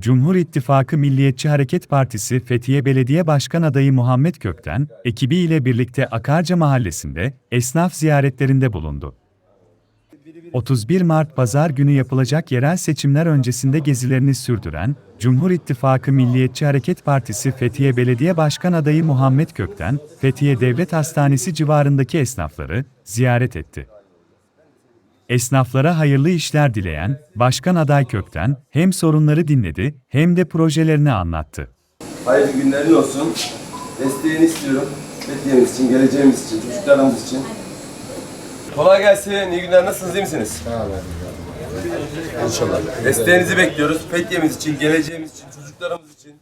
Cumhur İttifakı Milliyetçi Hareket Partisi Fethiye Belediye Başkan adayı Muhammed Kökten, ekibiyle birlikte Akarca Mahallesi'nde esnaf ziyaretlerinde bulundu. 31 Mart Pazar günü yapılacak yerel seçimler öncesinde gezilerini sürdüren, Cumhur İttifakı Milliyetçi Hareket Partisi Fethiye Belediye Başkan adayı Muhammed Kökten, Fethiye Devlet Hastanesi civarındaki esnafları ziyaret etti. Esnaflara hayırlı işler dileyen Başkan aday Kökten hem sorunları dinledi hem de projelerini anlattı. Hayırlı günlerin olsun. Desteğini istiyorum. Fethiye'miz için, geleceğimiz için, çocuklarımız için. Kolay gelsin. İyi günler. Nasılsınız? iyi misiniz? İnşallah. Desteğinizi bekliyoruz. Fethiye'miz için, geleceğimiz için, çocuklarımız için.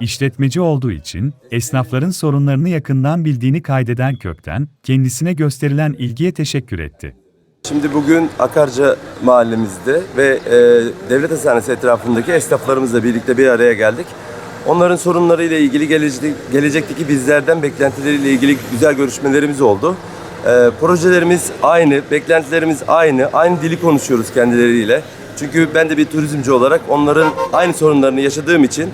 İşletmeci olduğu için esnafların sorunlarını yakından bildiğini kaydeden Kökten, kendisine gösterilen ilgiye teşekkür etti. Şimdi bugün Akarca mahallemizde ve e, devlet hastanesi etrafındaki esnaflarımızla birlikte bir araya geldik. Onların sorunlarıyla ilgili gelecek, gelecekteki bizlerden beklentileriyle ilgili güzel görüşmelerimiz oldu. E, projelerimiz aynı, beklentilerimiz aynı, aynı dili konuşuyoruz kendileriyle. Çünkü ben de bir turizmci olarak onların aynı sorunlarını yaşadığım için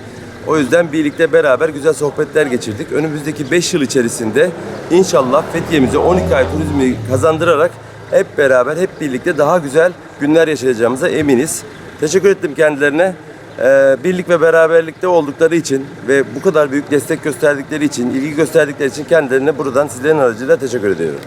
o yüzden birlikte beraber güzel sohbetler geçirdik. Önümüzdeki 5 yıl içerisinde inşallah Fethiye'mize 12 ay turizmi kazandırarak hep beraber, hep birlikte daha güzel günler yaşayacağımıza eminiz. Teşekkür ettim kendilerine. Ee, birlik ve beraberlikte oldukları için ve bu kadar büyük destek gösterdikleri için, ilgi gösterdikleri için kendilerine buradan sizlerin aracılığıyla teşekkür ediyorum.